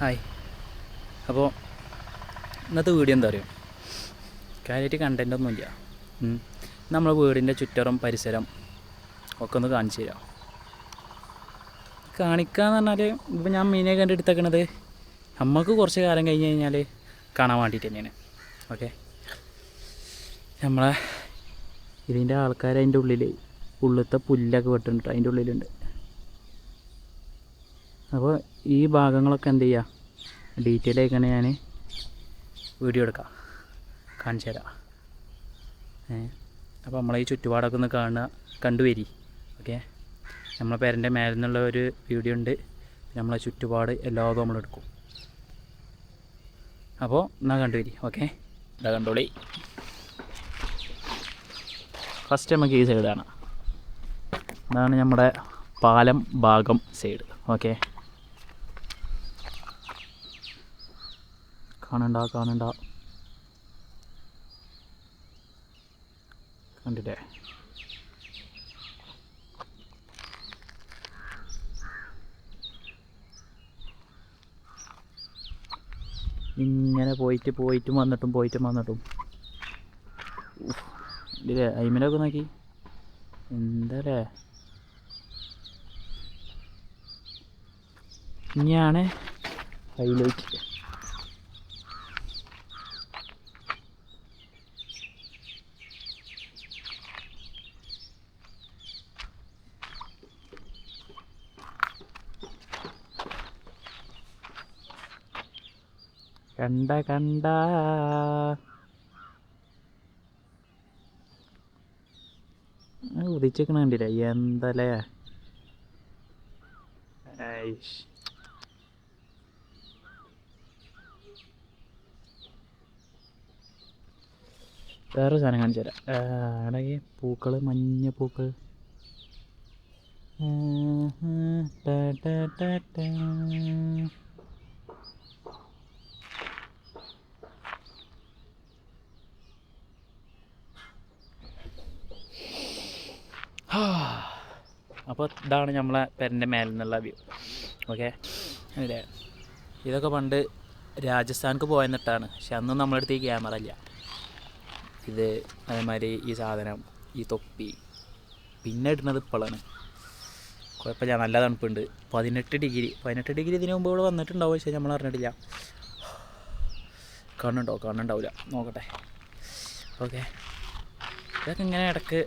Hi. അപ്പോൾ ഇന്നത്തെ video എന്താ അറിയോ? കാര്യമായിട്ട് കണ്ടന്റ് ഒന്നുമില്ല നമ്മളെ വീടിന്റെ ചുറ്ററും പരിസരം ഒക്കെ ഒന്ന് കാണിച്ചു തരാം. കാണിക്കാന്ന് പറഞ്ഞാൽ ഇപ്പോൾ ഞാൻ മീനെ കണ്ടെടുത്തേക്കണത് നമുക്ക് കുറച്ച് കാലം കഴിഞ്ഞ് കഴിഞ്ഞാൽ കാണാൻ വേണ്ടിയിട്ട് തന്നെയാണ്. ഓക്കെ നമ്മളെ ഇതിന്റെ ആൾക്കാർ അതിന്റെ ഉള്ളിൽ ഉള്ളത്തെ പുല്ലൊക്കെ വെട്ടുന്നുണ്ട്. അതിന്റെ ഉള്ളിലുണ്ട്. അപ്പോൾ ഈ ഭാഗങ്ങളൊക്കെ എന്ത് ചെയ്യുക ഡീറ്റെയിൽ ആയിക്കാണ് ഞാൻ വീഡിയോ എടുക്കാം. കാണിച്ചു തരാം. അപ്പോൾ നമ്മളെ ഈ ചുറ്റുപാടൊക്കെ ഒന്ന് കാണുക കണ്ടുവരി ഓക്കെ? നമ്മളെ പേരന്റെ മേലെ നിന്നുള്ള ഒരു വീഡിയോ ഉണ്ട്. നമ്മളെ ചുറ്റുപാട് എല്ലാതും നമ്മൾ എടുക്കും. അപ്പോൾ എന്നാൽ കണ്ടുവരി ഓക്കെ? ഇതാ കണ്ടോളി. ഫസ്റ്റ് നമുക്ക് ഈ സൈഡാണ് ഇതാണ് നമ്മുടെ പാലം ഭാഗം സൈഡ് ഓക്കെ? കാണണ്ട കാണണ്ട. കണ്ടില്ലേ? ഇങ്ങനെ പോയിട്ട് പോയിട്ടും വന്നിട്ടും പോയിട്ടും വന്നിട്ടും. ഇല്ലേ ഇതിലെ അയിമലൊക്കെ നോക്കി. എന്താല്ലേ? ഇനിയാണ് ഹൈലൈറ്റ്. കണ്ട കണ്ട. ഉദിച്ചേക്കണ കണ്ടില്ല? എന്തല്ലേ. വേറെ സാധനം കാണിച്ചു തരാം. അവിടെ പൂക്കൾ മഞ്ഞ പൂക്കൾ ടാ ടാ ടാ ടാ. അപ്പോൾ ഇതാണ് നമ്മളെ പെരന്റെ മേലെ നിന്നുള്ള വ്യൂ ഓക്കെ അല്ലേ ഇതൊക്കെ പണ്ട് രാജസ്ഥാനിക്ക് പോയെന്നിട്ടാണ്. പക്ഷെ അന്നും നമ്മളടുത്ത് ഈ ക്യാമറ ഇല്ല. ഇത് അതേമാതിരി ഈ സാധനം ഈ തൊപ്പി. പിന്നെ ഇടുന്നത് ഇപ്പോഴാണ് കുഴപ്പമില്ല. നല്ല തണുപ്പുണ്ട്. പതിനെട്ട് ഡിഗ്രി. പതിനെട്ട് ഡിഗ്രി ഇതിന് മുമ്പ് ഇവിടെ വന്നിട്ടുണ്ടാവും. പക്ഷേ നമ്മൾ അറിഞ്ഞിട്ടില്ല. കണ്ണുണ്ടോ കണ്ണുണ്ടാവില്ല. നോക്കട്ടെ. ഓക്കെ ഇതൊക്കെ ഇങ്ങനെ ഇടയ്ക്ക്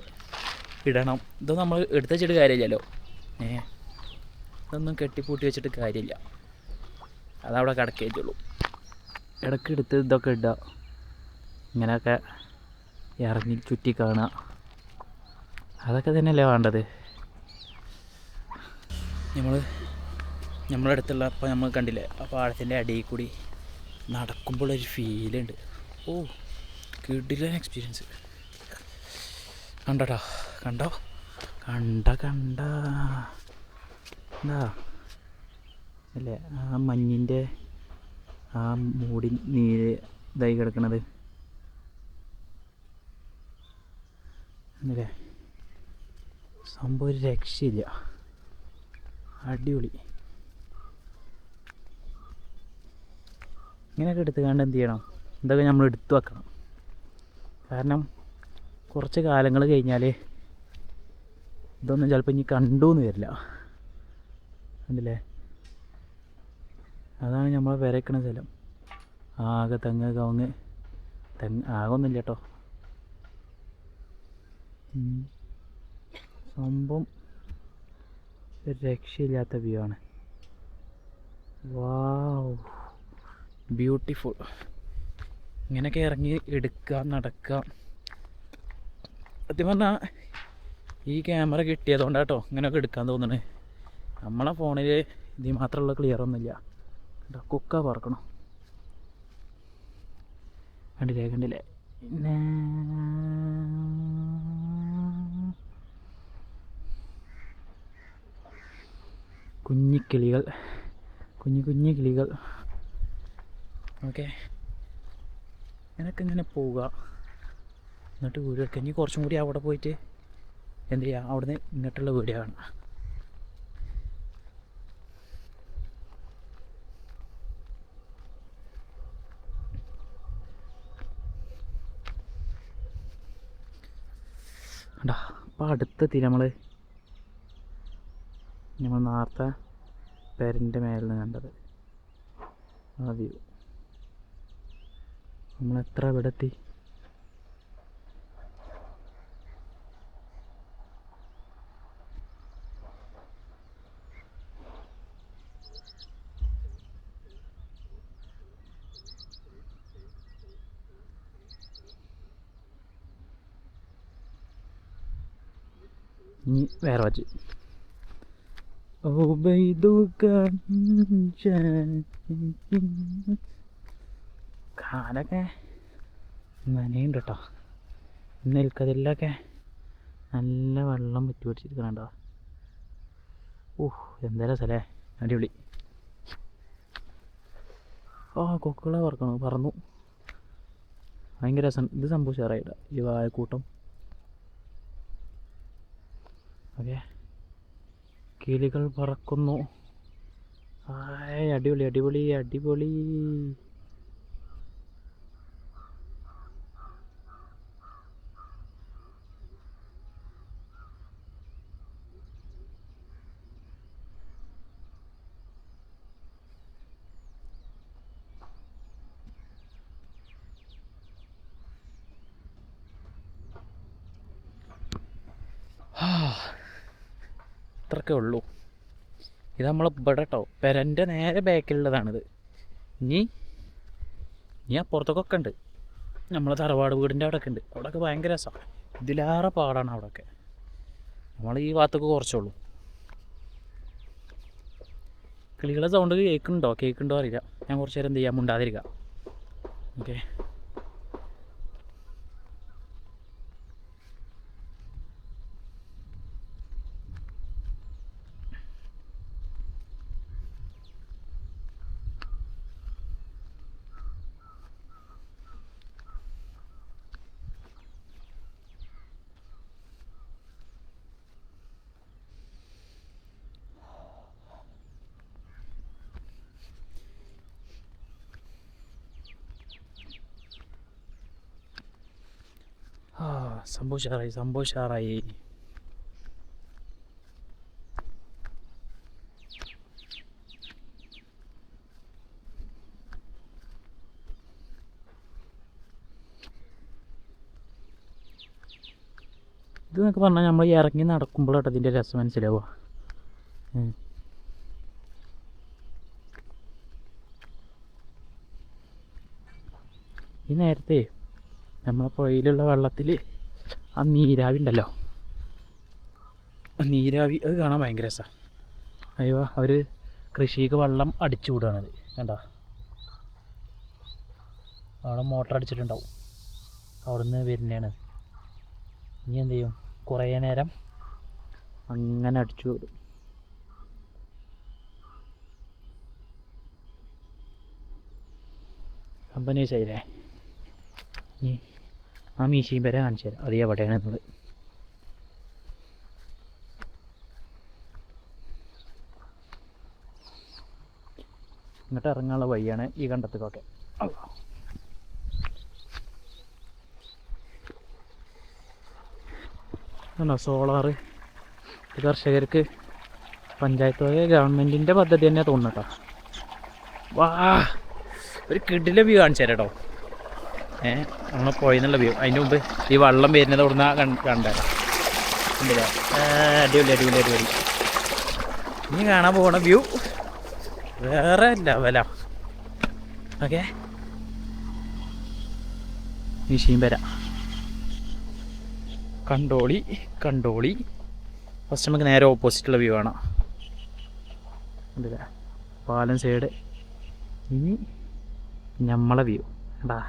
ഇടണം. ഇത് നമ്മൾ എടുത്ത് വെച്ചിട്ട് കാര്യമില്ലല്ലോ. ഏ ഇതൊന്നും കെട്ടിപ്പൂട്ടി വെച്ചിട്ട് കാര്യമില്ല. അതവിടെ കിടക്കേറ്റുള്ളൂ ഇടയ്ക്ക് എടുത്ത് ഇതൊക്കെ ഇടുക ഇങ്ങനെയൊക്കെ ഇറങ്ങി ചുറ്റി കാണുക. അതൊക്കെ തന്നെയല്ലേ വേണ്ടത്? നമ്മൾ നമ്മളെ അടുത്തുള്ള അപ്പോൾ നമ്മൾ കണ്ടില്ലേ ആ പാടത്തിന്റെ അടിയിൽ കൂടി നടക്കുമ്പോഴൊരു ഫീലുണ്ട് ഓ കിടിലൻ എക്സ്പീരിയൻസ് കണ്ടോട്ടോ കണ്ടോ? കണ്ട കണ്ട. എന്താ? അല്ലേ ആ മഞ്ഞിന്റെ ആ മൂടി നീര് ഇതായി കിടക്കണത്. അല്ലേ? സംഭവം ഒരു രക്ഷയില്ല. അടിപൊളി. ഇങ്ങനെയൊക്കെ എടുത്ത് കണ്ട് എന്ത് ചെയ്യണം? ഇതൊക്കെ നമ്മൾ എടുത്തു വെക്കണം. കാരണം കുറച്ച് കാലങ്ങൾ കഴിഞ്ഞാൽ ഇതൊന്നും ചിലപ്പോൾ ഇനി കണ്ടു എന്ന് വരില്ല. കണ്ടില്ലേ? അതാണ് നമ്മൾ വിരക്കണ സ്ഥലം. ആകെ തെങ്ങ് കവുങ്ങ്. തെങ്ങ് ആകെ ഒന്നുമില്ല കേട്ടോ സംഭവം ഒരു രക്ഷയില്ലാത്ത വ്യൂ ആണ്. വാവ്. ബ്യൂട്ടിഫുൾ ഇങ്ങനെയൊക്കെ ഇറങ്ങി എടുക്കുക നടക്കുക സത്യം പറഞ്ഞാൽ ഈ ക്യാമറ കിട്ടിയതുകൊണ്ടാട്ടോ ഇങ്ങനെയൊക്കെ എടുക്കാൻ തോന്നണേ. നമ്മളെ ഫോണിൽ ഇത് മാത്രമുള്ള ക്ലിയർ ഒന്നുമില്ല. കണ്ടോ കുക്ക പറക്കണം. കണ്ടില്ലേ കണ്ടില്ലേ? പിന്നെ കുഞ്ഞിക്കിളികൾ കുഞ്ഞു കുഞ്ഞു കിളികൾ. ഓക്കെ. ഇങ്ങനൊക്കെ ഇങ്ങനെ പോവുക. എന്നിട്ട് വീട് വെക്കുക ഇനി കുറച്ചും കൂടി അവിടെ പോയിട്ട് എന്ത് ചെയ്യുക അവിടുന്ന് ഇങ്ങോട്ടുള്ള വീഡിയോ കാണാം. ഉണ്ടാ അടുത്തെത്തി നമ്മൾ നമ്മൾ നേരത്തെ പേരന്റെ മേലിൽ നിന്ന് കണ്ടത്. ആ വ്യൂ. നമ്മളെത്ര ഇവിടെ എത്തി? ഇനി വേറെ വച്ച്. കാലൊക്കെ നനയുണ്ട് കേട്ടോ നെൽക്കതിലൊക്കെ നല്ല വെള്ളം പറ്റി പിടിച്ചിരിക്കണുണ്ടോ. ഓഹ് എന്തായാലും സ്ഥലേ അടിപൊളി. ആ കൊക്കുകളെ പറക്കണു പറന്നു. ഭയങ്കര രസം. ഇത് സംഭവം ഷെയറായിട്ടാ ഈ വാഴക്കൂട്ടം. ഓക്കെ കിളികൾ പറക്കുന്നു. ആയ് അടിപൊളി അടിപൊളി അടിപൊളി. ഇത്രക്കേ ഉള്ളൂ. ഇത് നമ്മൾ ഇവിടെ കേട്ടോ പെരന്റെ നേരെ ബാക്കിലുള്ളതാണിത്. ഇനി ഇനി അപ്പുറത്തൊക്കെ ഉണ്ട്. നമ്മളെ തറവാട് വീടിന്റെ അവിടെയൊക്കെ ഉണ്ട്. അവിടെയൊക്കെ ഭയങ്കര രസമാണ് ഇതിലേറെ പാടാണ് അവിടെയൊക്കെ. നമ്മൾ ഈ ഭാഗത്തൊക്കെ കുറച്ചുള്ളൂ. കിളികളെ സൗണ്ട് കേൾക്കുന്നുണ്ടോ? കേൾക്കുന്നുണ്ടോ അറിയില്ല. ഞാൻ കുറച്ചു നേരം എന്ത് ചെയ്യാൻ മുണ്ടാതിരിക്കാം. ഓക്കെ ആ സംഭവം ഉഷാറായി സംഭവം ഉഷാറായി ഇത് എന്നൊക്കെ പറഞ്ഞാൽ നമ്മൾ ഇറങ്ങി നടക്കുമ്പോഴാട്ടോ ഇതിന്റെ രസം മനസ്സിലാവുക. ഈ നേരത്തെ നമ്മളെ പുഴയിലുള്ള വെള്ളത്തിൽ ആ നീരാവി ഉണ്ടല്ലോ. നീരാവി അത് കാണാൻ ഭയങ്കര രസമാണ് അയ്യോ അവർ കൃഷിക്ക് വെള്ളം അടിച്ചു വിടുകയാണത് കണ്ട? അവിടെ മോട്ടർ അടിച്ചിട്ടുണ്ടാവും. അവിടുന്ന് വരുന്നതാണ്. ഇനി എന്ത് ചെയ്യും? കുറേ നേരം അങ്ങനെ അടിച്ചു വിടും. കമ്പനി ചെയ്തേ ഇനി ആ മീശയും വരെ കാണിച്ചു തരാം. അത് എവിടെയാണ് എന്നത് ഇങ്ങോട്ട് ഇറങ്ങാനുള്ള വഴിയാണ് ഈ കണ്ടത്തേക്കൊക്കെ ആണോ സോളാറ്? കർഷകർക്ക് പഞ്ചായത്ത് വക ഗവൺമെന്റിന്റെ പദ്ധതി തന്നെ തോന്നുന്നു കേട്ടോ. വാ. ഒരു കിഡിലെ വ്യൂ കാണിച്ചു തരാം കേട്ടോ. ഏ അങ്ങനെ പോയെന്നുള്ള വ്യൂ അതിന്റെ മുമ്പ് ഈ വള്ളം വരുന്നത് ഇവിടുന്ന് കണ്ടേ അടിപൊളി അടിപൊളി അടിപൊളി. ഇനി കാണാൻ പോകണ വ്യൂ വേറെ ലെവലാ ഓക്കെ? ഈശയും വരാം. കണ്ടോളി കണ്ടോളി. ഫസ്റ്റ് നമുക്ക് നേരെ ഓപ്പോസിറ്റുള്ള വ്യൂ ആണ്. കണ്ടില്ലേ? പാലം സൈഡ് ഇനി നമ്മളെ വ്യൂ കണ്ടാ?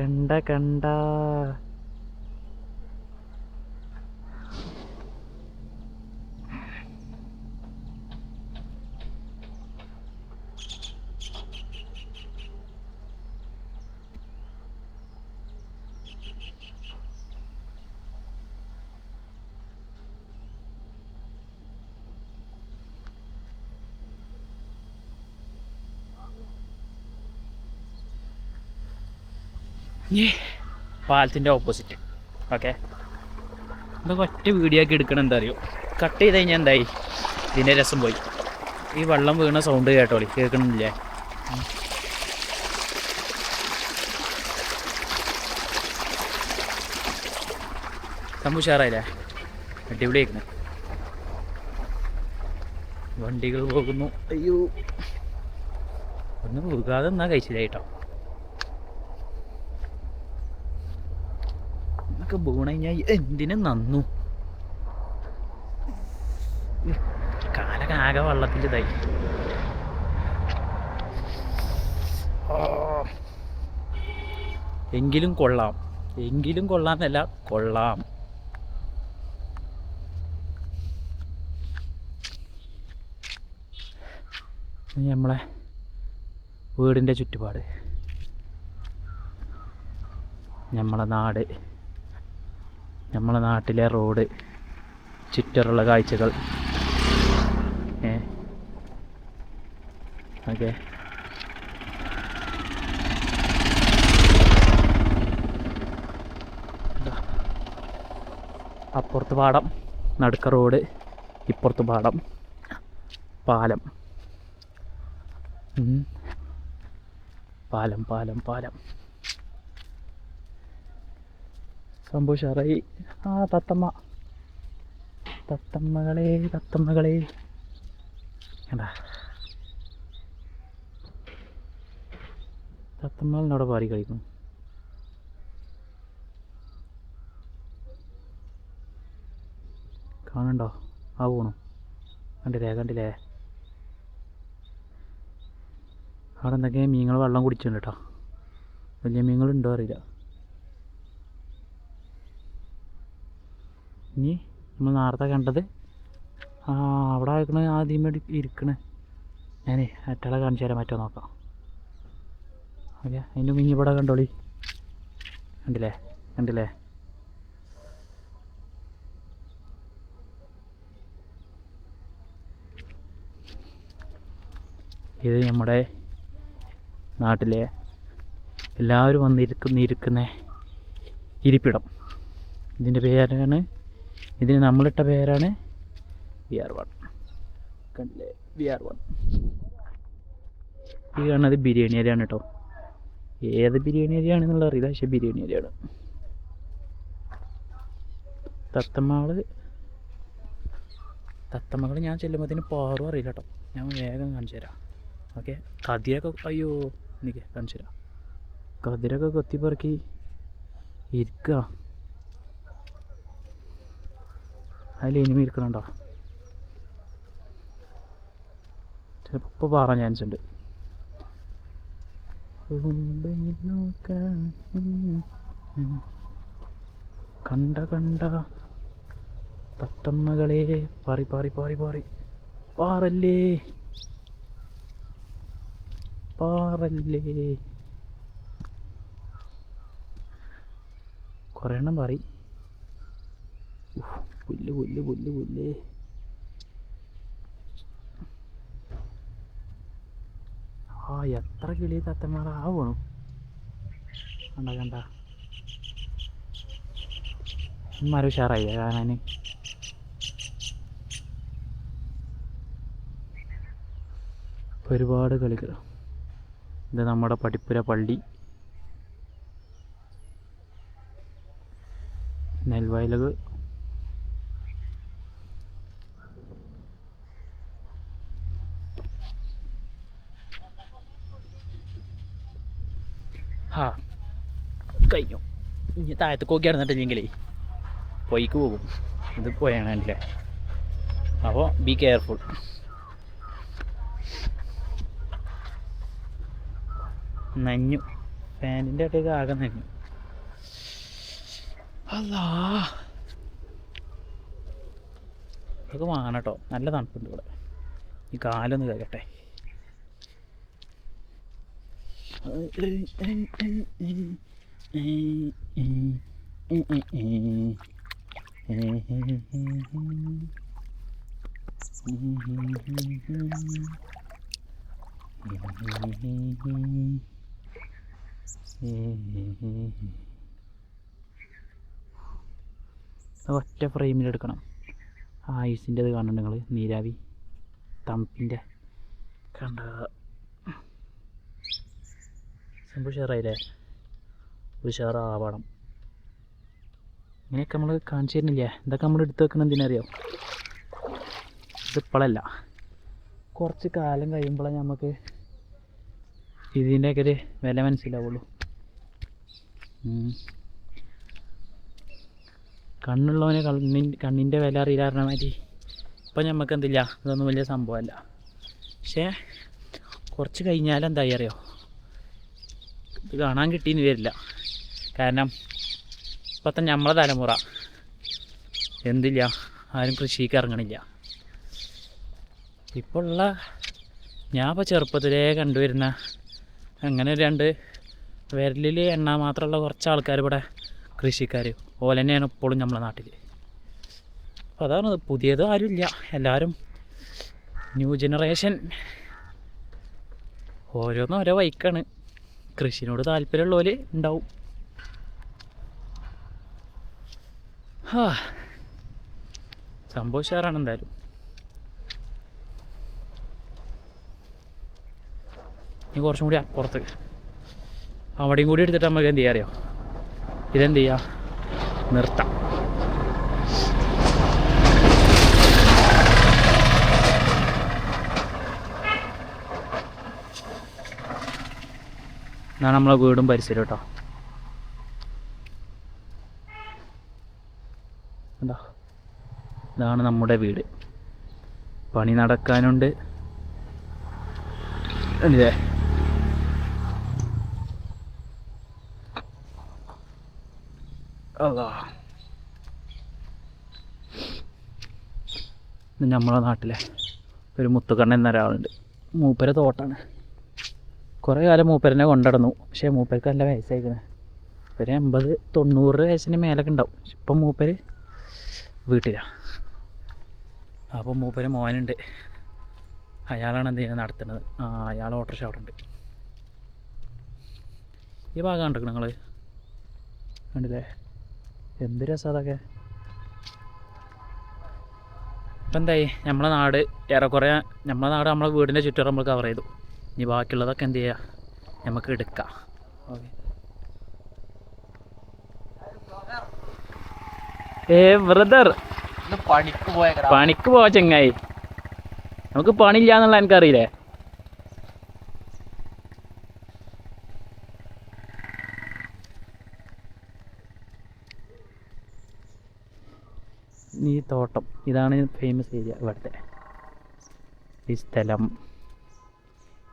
കണ്ട കണ്ട പാലത്തിന്റെ ഓപ്പോസിറ്റ് ഓക്കെ ഇതൊക്കെ ഒറ്റ വീഡിയോ ആക്കി എടുക്കണം എന്താ അറിയോ? കട്ട് ചെയ്ത് കഴിഞ്ഞാൽ എന്തായി? ഇതിന്റെ രസം പോയി. ഈ വെള്ളം വീണ സൗണ്ട് കേട്ടോളി കേൾക്കണില്ലേ? സംഭവം ഉഷാറായില്ലേ? അടിപൊളിയായിരുന്നു വണ്ടികൾ പോകുന്നു. അയ്യോ. ഒന്ന് മുറുകാതെ എന്നാ കഴിച്ചില്ല കേട്ടോ. എന്നൊക്കെ വീണ് കഴിഞ്ഞാൽ എന്തിനും നന്നു? കാലൊക്കെ ആകെ വെള്ളത്തിന്റെ ഇതായി. എങ്കിലും കൊള്ളാം. എങ്കിലും കൊള്ളാന്നല്ല കൊള്ളാം. നമ്മളെ വീടിന്റെ ചുറ്റുപാട്. നമ്മളെ നാട്. നമ്മളെ നാട്ടിലെ റോഡ് ചുറ്റുള്ള കാഴ്ചകൾ. ഏ? ഓക്കെ. അപ്പുറത്ത് പാടം നടുക്ക റോഡ് ഇപ്പുറത്ത് പാടം പാലം. പാലം പാലം പാലം. സംഭവം ആ തത്തമ്മ. തത്തമ്മകളെ തത്തമ്മകളെ. കണ്ടാ തത്തമ്മകളിനവിടെ പാടി കളിക്കും കാണണ്ടോ ആ പോണു കണ്ടില്ലേ? കണ്ടില്ലേ? അവിടെ എന്തൊക്കെയാ? മീനുകൾ വെള്ളം കുടിച്ചിട്ടുണ്ട് കേട്ടോ. വലിയ മീനുകളുണ്ടോ അറിയില്ല. ഇനി നമ്മൾ നേരത്തെ കണ്ടത് ആ അവിടെ ആക്കണ ആദ്യമേ ഇരിക്കണേ. ഞാനേ മറ്റുള്ള കാണിച്ചു തരാൻ പറ്റുമോ നോക്കാം. ഓക്കെ അതിന്റെ ഇവിടെ കണ്ടോളി. കണ്ടില്ലേ? കണ്ടില്ലേ? ഇത് നമ്മുടെ നാട്ടിലെ എല്ലാവരും വന്നിരിക്കുന്ന ഇരിക്കുന്ന ഇരിപ്പിടം. ഇതിന്റെ പേരാണ് ഇതിന് നമ്മളിട്ട പേരാണ് വി ആർ വൺ കണ്ടില്ലേ? വി ആർ വൺ ഈ കാണുന്നത് ബിരിയാണി അരിയാണ് കേട്ടോ. ഏത് ബിരിയാണി അരിയാണെന്നുള്ള അറിയില്ല പക്ഷെ ബിരിയാണി അരിയാണ്. തത്തമ്മകൾ തത്തമ്മകൾ ഞാൻ ചെല്ലുമ്പോഴത്തേന് പാറും അറിയില്ല കേട്ടോ. ഞാൻ വേഗം കാണിച്ചു തരാം. ഓക്കെ? കതിരൊക്കെ അയ്യോ എനിക്ക് കാണിച്ചു തരാം. കതിരൊക്കെ കൊത്തിപ്പറക്കി ഇരിക്കുക അതിൽ ഇനിമ ഇരിക്കണുണ്ടോ? ചിലപ്പോൾ പാറാൻ ചാൻസ് ഉണ്ട്. കണ്ട കണ്ട. തത്തമ്മകളെ പാറി പാറി പാറി പാറി. പാറല്ലേ? പാറല്ലേ? കുറേ എണ്ണം പാറി. പുല്ല് പുല്ല് പുല്ല് പുല്ല്. ആ എത്ര കിളി തത്തമാറാവണം കണ്ട കണ്ട. മരം ഉഷാറായി കാണാൻ ഒരുപാട് കളികൾ. ഇത് നമ്മുടെ പടിപ്പുര പള്ളി. നെൽവയലുകൾ. ഹാ കഴിഞ്ഞു. ഇനി താഴത്ത് കോക്കി നടന്നിട്ടില്ലെങ്കിലേ പൊയ്ക്ക് പോകും. ഇത് പോയാണ് അല്ലേ അപ്പോൾ ബി കെയർഫുൾ നഞ്ഞു. ഫാനിന്റെ ഇടയ്ക്ക് ആകെ നഞ്ഞു. അല്ലാ. ഇതൊക്കെ കേട്ടോ. നല്ല തണുപ്പുണ്ട് ഇവിടെ. ഈ കാലൊന്ന് കേൾക്കട്ടെ ഒറ്റ ഫ്രെയിമിലെടുക്കണം ആയുസിന്റെ അത് കാണണ്ട നിങ്ങൾ നീരാവി തണുപ്പിന്റെ കണ്ട? സംഭവം ഉഷാറായില്ലേ? ഉഷാറാവണം. ഇങ്ങനെയൊക്കെ നമ്മൾ കാണിച്ചു തരുന്നില്ലേ? ഇതൊക്കെ നമ്മൾ എടുത്തു വെക്കണം എന്തിനറിയോ ഇതിപ്പോഴല്ല കുറച്ച് കാലം കഴിയുമ്പോഴേ നമുക്ക് ഇതിന്റെയൊക്കെ ഒരു വില മനസ്സിലാവുള്ളൂ. കണ്ണുള്ളവനെ കണ്ണി കണ്ണിൻ കണ്ണിന്റെ വില അറിയില്ല മാതിരി ഇപ്പം നമുക്ക് എന്തില്ല? ഇതൊന്നും വലിയ സംഭവമല്ല പക്ഷേ കുറച്ച് കഴിഞ്ഞാൽ എന്തായി അറിയോ? ഇത് കാണാൻ കിട്ടിയെന്ന് വരില്ല കാരണം ഇപ്പോഴത്തെ നമ്മളെ തലമുറ എന്തില്ല ആരും കൃഷിക്ക് ഇറങ്ങണില്ല. ഇപ്പോൾ ഉള്ള ഞാൻ ഇപ്പോൾ ചെറുപ്പത്തിലേ കണ്ടുവരുന്ന അങ്ങനെ രണ്ട് വിരലിൽ എണ്ണ മാത്രമുള്ള കുറച്ച് ആൾക്കാർ ഇവിടെ കൃഷിക്കാർ ഓല തന്നെയാണ് ഇപ്പോഴും നമ്മളെ നാട്ടിൽ അപ്പോൾ അതാണ് പുതിയത് ആരുമില്ല. എല്ലാവരും ന്യൂ ജനറേഷൻ. ഓരോന്നും ഓരോ വൈക്കാണ്. കൃഷിനോട് താല്പര്യമുള്ളവർ ഉണ്ടാവും. ഹാ. സംഭവം ഉഷാറാണ് എന്തായാലും. ഇനി കുറച്ചും കൂടി അപ്പുറത്ത് അവിടെയും കൂടി എടുത്തിട്ട് നമുക്ക് എന്ത് ചെയ്യാറിയോ ഇതെന്ത് ചെയ്യാം? നിർത്താം. ഇതാണ് നമ്മളെ വീടും പരിസരം കേട്ടോ. ഇതാണ് നമ്മുടെ വീട്. പണി നടക്കാനുണ്ട്. നമ്മളെ നാട്ടിലെ ഒരു മുത്തുകണ്ണൻ എന്നൊരാളുണ്ട്. മൂപ്പര തോട്ടാണ്. കുറേ കാലം മൂപ്പരനെ കൊണ്ടടന്നു. പക്ഷേ മൂപ്പർക്ക് നല്ല വയസ്സായിരിക്കുന്നത് ഒരു എൺപത് തൊണ്ണൂറ് വയസ്സിന് മേലൊക്കെ ഉണ്ടാവും. പക്ഷെ ഇപ്പം മൂപ്പര് വീട്ടിലാണ് അപ്പോൾ മൂപ്പര് മോനുണ്ട്. അയാളാണ് എന്ത് ചെയ്യുന്നത്? നടത്തുന്നത്. ആ അയാൾ ഓട്ടോറിക്ഷ അവിടെ ഉണ്ട്. ഈ ഭാഗം കണ്ടിരിക്കണം നിങ്ങൾ കണ്ടില്ലേ? എന്ത് രസം അതൊക്കെ. ഇപ്പം എന്തായി? നമ്മളെ നാട് ഏറെക്കുറെ നമ്മളെ നാട് നമ്മളെ വീടിന്റെ ചുറ്റും നമ്മൾ കവർ ചെയ്തു. ഇനി ബാക്കിയുള്ളതൊക്കെ എന്ത് ചെയ്യുക നമുക്ക് എടുക്കാം. ഓക്കെ. ഏ ബ്രദർ. പണിക്ക് പോയ പണിക്ക് പോവാ ചെങ്ങായി. നമുക്ക് പണിയില്ല എന്നുള്ള എനിക്കറിയില്ലേ? ഈ തോട്ടം. ഇതാണ് ഫേമസ് ഏരിയ ഇവിടുത്തെ. ഈ സ്ഥലം.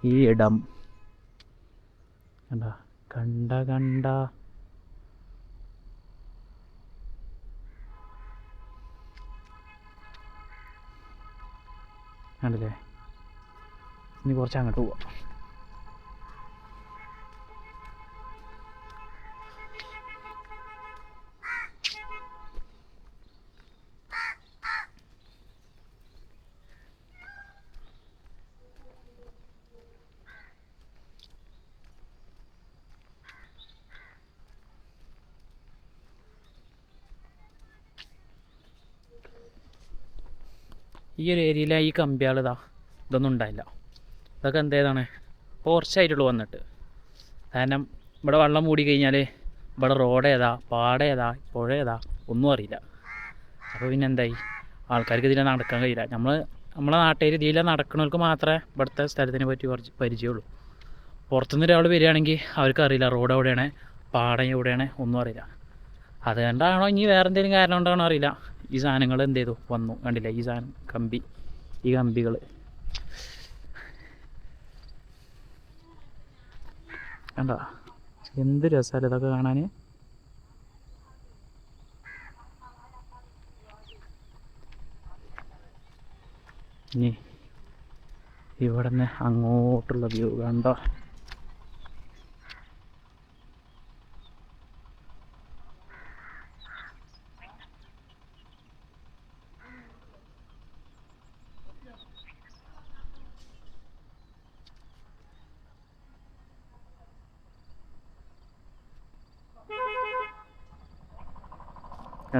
ഈ ഇടം. കണ്ട? കണ്ട കണ്ട. കണ്ടില്ലേ? ഇനി കുറച്ച് അങ്ങോട്ട് പോവാം. ഈ ഒരു ഏരിയയിലെ ഈ കമ്പികൾ ഇതാ ഇതൊന്നും ഉണ്ടായില്ല. ഇതൊക്കെ എന്തേതാണ് കുറച്ചായിട്ടുള്ളൂ വന്നിട്ട്. കാരണം ഇവിടെ വെള്ളം മൂടി കഴിഞ്ഞാൽ ഇവിടെ റോഡ് ഏതാ പാട ഏതാ പുഴ ഏതാ ഒന്നും അറിയില്ല. അപ്പോൾ പിന്നെ എന്തായി? ആൾക്കാർക്ക് ഇതിലെ നടക്കാൻ കഴിയില്ല. നമ്മൾ നമ്മളെ നാട്ടുകാർ ഇതിലെ നടക്കുന്നവർക്ക് മാത്രമേ ഇവിടുത്തെ സ്ഥലത്തിനെ പറ്റി കുറച്ച് പരിചയമുള്ളൂ. പുറത്തുനിന്ന് ഒരാൾ വരികയാണെങ്കിൽ അവർക്ക് അറിയില്ല റോഡ് എവിടെയാണ് പാടം എവിടെയാണ് ഒന്നും അറിയില്ല. അതുകൊണ്ടാണോ ഇനി വേറെന്തെങ്കിലും കാരണം കൊണ്ടാണോ അറിയില്ല. ഈ സാധനങ്ങൾ എന്ത് ചെയ്തു? വന്നു. കണ്ടില്ല? ഈ സാധനം കമ്പി. ഈ കമ്പികൾ. കണ്ട? എന്ത് രസമല്ല ഇതൊക്കെ കാണാൻ. ഇനി ഇവിടെ നിന്ന് അങ്ങോട്ടുള്ള വ്യൂ കണ്ടോ?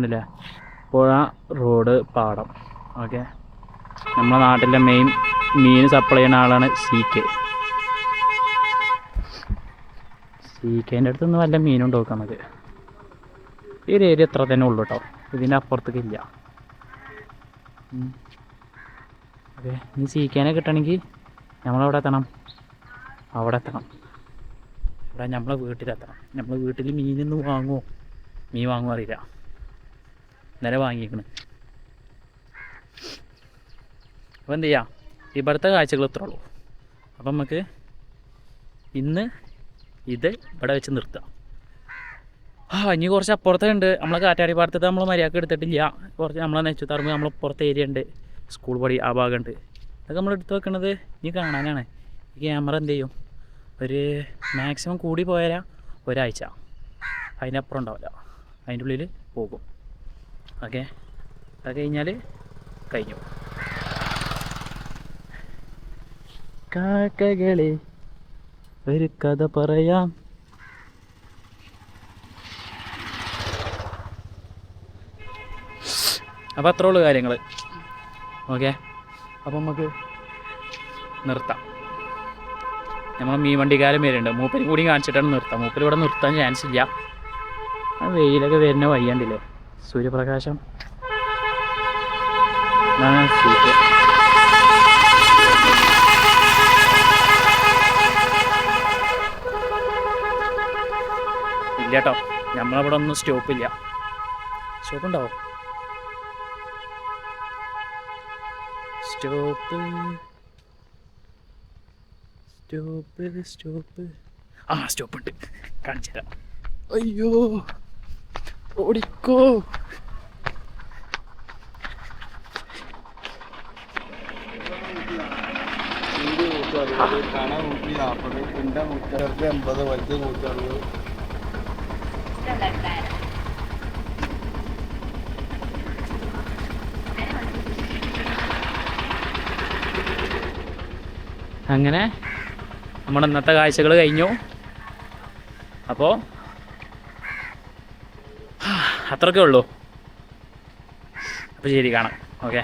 കണ്ടില്ലേ? പുഴ റോഡ് പാടം. ഓക്കെ? നമ്മുടെ നാട്ടിലെ മെയിൻ മീൻ സപ്ലൈ ചെയ്യുന്ന ആളാണ് സി കെ സി കെന്റെ അടുത്ത് നിന്ന് വല്ല മീനുണ്ടോ നോക്കാം നമുക്ക്? ഈ ഒരു ഏരിയ എത്ര തന്നെ ഉള്ളൂ കേട്ടോ ഇതിന്റെ അപ്പുറത്തേക്ക് ഇല്ല. ഓക്കെ? ഇനി സി കെനെ കിട്ടണമെങ്കിൽ നമ്മളവിടെ എത്തണം. അവിടെ എത്തണം. ഇവിടെ നമ്മളെ വീട്ടിലെത്തണം. നമ്മളെ വീട്ടിൽ മീനൊന്നും വാങ്ങുമോ? മീൻ വാങ്ങുമോ അറിയില്ല. ഇന്നലെ വാങ്ങിയേക്കണ് അപ്പോൾ എന്ത് ചെയ്യാം ഇവിടുത്തെ കാഴ്ചകൾ ഇത്രേ ഉള്ളൂ. അപ്പം നമുക്ക് ഇന്ന് ഇത് ഇവിടെ വെച്ച് നിർത്താം. ആ ഇനി കുറച്ച് അപ്പുറത്തുണ്ട് നമ്മളെ കാറ്റാടി പാടത്തത് നമ്മൾ മര്യാദയ്ക്ക് എടുത്തിട്ടില്ല. കുറച്ച് നമ്മളെ നെച്ചുത്തറമ്പ് നമ്മളെ പുറത്തെ ഏരിയ ഉണ്ട്. സ്കൂൾ പടി ആ ഭാഗമുണ്ട് അതൊക്കെ നമ്മൾ എടുത്ത് വെക്കുന്നത് ഇനി കാണാനാണ്. ഈ ക്യാമറ എന്ത് ചെയ്യും? ഒരു മാക്സിമം കൂടി പോയാൽ ഒരാഴ്ച. അതിനപ്പുറം ഉണ്ടാവില്ല. അതിന്റെ ഉള്ളിൽ പോകും. ഓക്കെ. അത് കഴിഞ്ഞാൽ കഴിഞ്ഞു. കാക്കകളെ ഒരു കഥ പറയാം. അപ്പോൾ അത്രേ ഉള്ളൂ കാര്യങ്ങൾ ഓക്കെ. അപ്പം നമുക്ക് നിർത്താം. നമ്മൾ മീൻ വണ്ടിക്കാരൻ വരുന്നുണ്ട് മൂപ്പരും കൂടി കാണിച്ചിട്ടാണ് നിർത്താം. മൂപ്പര് ഇവിടെ നിർത്താൻ ചാൻസ് ഇല്ല. ആ വെയിലൊക്കെ വരുന്ന വയ്യണ്ടില്ലേ സൂര്യപ്രകാശം. സൂര്യ നമ്മളവിടെ ഒന്നും സ്റ്റോപ്പ് ഇല്ല സ്റ്റോപ്പ്. ഉണ്ടാവോ സ്റ്റോപ്പ് സ്റ്റോപ്പ്. സ്റ്റോപ്പ് ആ സ്റ്റോപ്പ് ഉണ്ട് കാണിച്ചു തരാം അയ്യോ. ഓടിക്കോ. അങ്ങനെ നമ്മുടെ ഇന്നത്തെ കാഴ്ചകൾ കഴിഞ്ഞു. അപ്പോൾ അത്രയൊക്കെ ഉള്ളൂ. അപ്പോൾ ശരി കാണാം. ഓക്കെ